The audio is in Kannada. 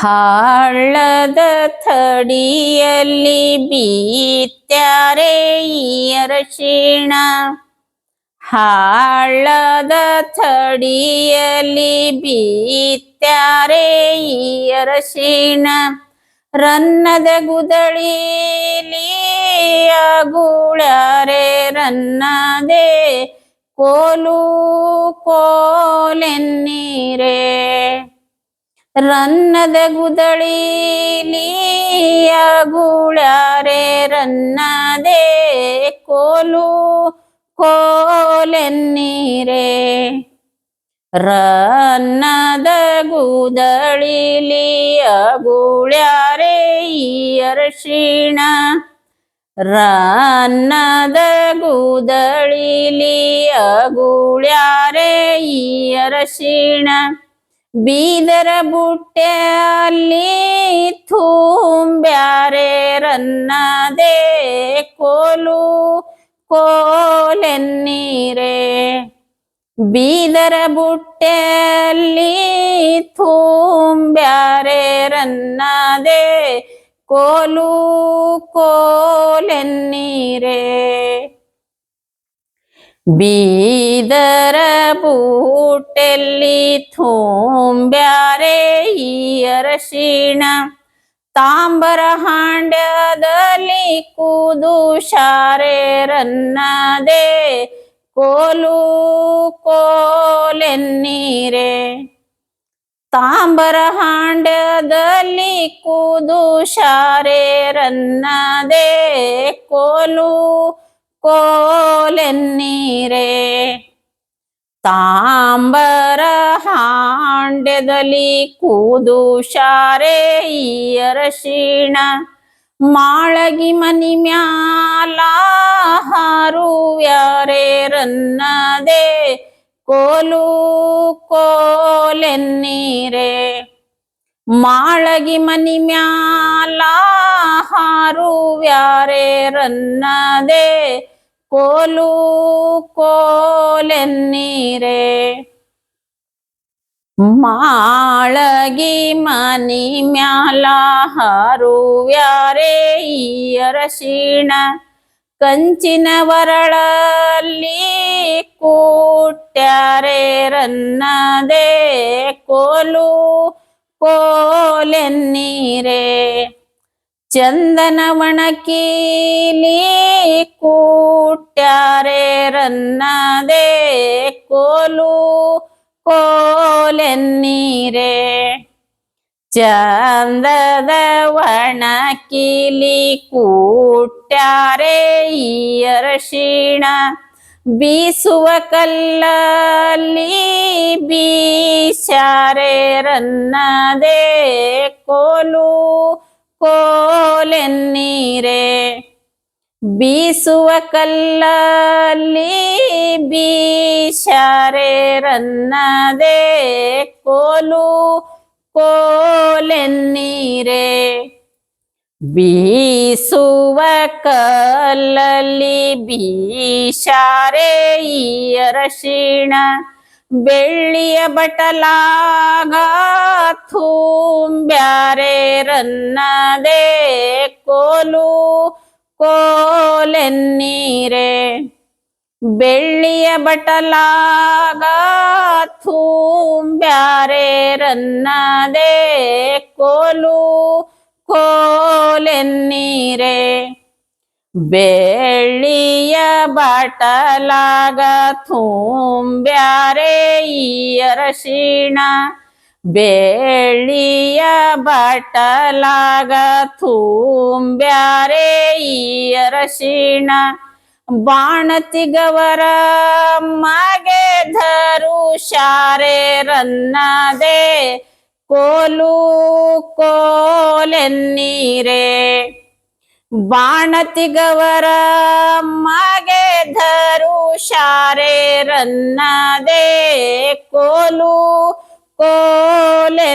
ಹಾಳದ ಥಡಿಯಲ್ಲಿ ಬೀತ್ಯಾರೆ ಈ ಅರಶಿಣ. ಹಾಳದ ಥಡಿಯಲ್ಲಿ ಬೀತ್ಯಾರೆ ಈ ಅರಶಿಣ. ರನ್ನದ ಗುದಳಿಲಿ ರನ್ನ ರನ್ನದೆ. ಕೋಲು ಕೋಲೆನ್ನೀರೆ ರನ್ನದ ಗುದಳಿಲಿ ಗುಳ್ಯಾರೆ ರನ್ನದೆ ಕೋಲು ಕೋಲೆನ್ನೀರೆ ರನ್ನದ ಗುದಳಿಲಿ ಗುಳ್ಯಾರೆ ಈ ಅರಶಿಣ ರನ್ನದ ಗುದಳಿಲಿ ಗುಳ್ಯಾರೆ ಈ ಅರಶಿಣ ಬೀದರ ಬುಟ್ಟೆಯಲ್ಲಿ ತುಂಬ್ಯಾರೆ ರನ್ನದೆ ಕೋಲು ಕೋಲೆನ್ನೀರೆ. ಬೀದರ ಬುಟ್ಟೆಯಲ್ಲಿ ತುಂಬ್ಯಾರೆ ರನ್ನದೆ ಕೋಲು ಕೋಲೆನ್ನೀರೆ. ಬೀದರ ಬೂಟೆಲ್ಲಿ ಥೂಂಬ್ಯಾರೆ ಈ ಅರಶಿಣ. ತಾಂಬರ ಹಾಂಡ್ಯದಲ್ಲಿ ಕೂದು ಶಾರೆ ರನ್ನದೆ, ಕೋಲು ಕೋಲೆನ್ನೀರೆ. ತಾಂಬರ ಹಾಂಡ್ಯದಲ್ಲಿ ಕೂದು ಶಾರೆ ರನ್ನದೆ, ಕೋಲು ಕೋಲೆನ್ನೀರೆ. ತಾಂಬರ ಹಾಂಡ್ಯದಲ್ಲಿ ಕೂದು ಶಾರೆ ಅರಶಿಣ. ಮಾಳಗಿ ಮನಿ ಮ್ಯಾಲ ಹಾರುವ್ಯಾರೆ ರನ್ನದೆ. ಕೋಲು ಕೋಲೆನ್ನೀರೆ. ಮಾಳಗಿ ಮನಿ ಮ್ಯಾಲ ಹಾರುವ್ಯಾರೆ ರನ್ನದೆ. ಕೋಲು ಕೋಲೆನ್ನೀರೆ. ಮಾಳಗಿ ಮನಿ ಮ್ಯಾಲ ಹಾರುವ್ಯಾರೆ ಈ ಅರಶಿಣ. ಕಂಚಿನ ವರಳಲ್ಲಿ ಕೂಟ್ಯಾರೆ ರನ್ನದೆ ಕೋಲು ಕೋಲೆನ್ನೀರೆ. ಚಂದನ ಒಣಕೀಲಿ ಕೂಟ್ಯಾರೆ ರನ್ನದೆ ಕೋಲು ಕೋಲೆನ್ನೀರೆ. ಚಂದದ ಒಣಕೀಲಿ ಕೂಟ್ಯಾರೆ ಈ ಬೀಸುವ ಕಲ್ಲಲ್ಲಿ ಬೀಸಾರೆ ಕೋಲು ಕೋಲೆನ್ನೀರೆ ಬೀಸುವ ಕಲ್ಲಲ್ಲಿ ಬೀಶಾರೆ ರನ್ನದೆ ಕೋಲು ಕೋಲೆನ್ನೀರೆ ಬೀಸುವ ಕಲ್ಲಲ್ಲಿ ಬೀಶಾರೆ ಈ ಅರಶಿಣ ಬೆಳ್ಳಿಯ ಬಟಲಾಗ ತುಂಬ್ಯಾರೆ ರನ್ನದೆ ಕೋಲು ಕೋಲೆನ್ನೀರೆ, ಬೆಳ್ಳಿಯ ಬಟಲಾಗ ತುಂಬ್ಯಾರೆ ರನ್ನದೆ ಕೋಲು ಕೋಲೆನ್ನೀರೆ, ಬೆಳ್ಳಿಯ ಬಟಲಾಗ ತುಂಬ್ಯಾರೆ ಈ ಅರಶಿಣ ಬೆಳ್ಳಿಯ ಬಟಲಾಗ ತುಂಬ್ಯಾರೆ ಈ ಅರಶಿಣ ಬಾಣತಿಗವರ ಮಗೆ ಧರು ಶಾರೆ ರನ್ನದೆ ಕೋಲು ಕೋಲೆನ್ನೀರೆ ಬಾಣತಿಗವರ ಮಗೆ ಧರು ಶಾರೆ ರನ್ನದೆ ಕೋಲು ಕೋಲೆನ್ನೀರೆ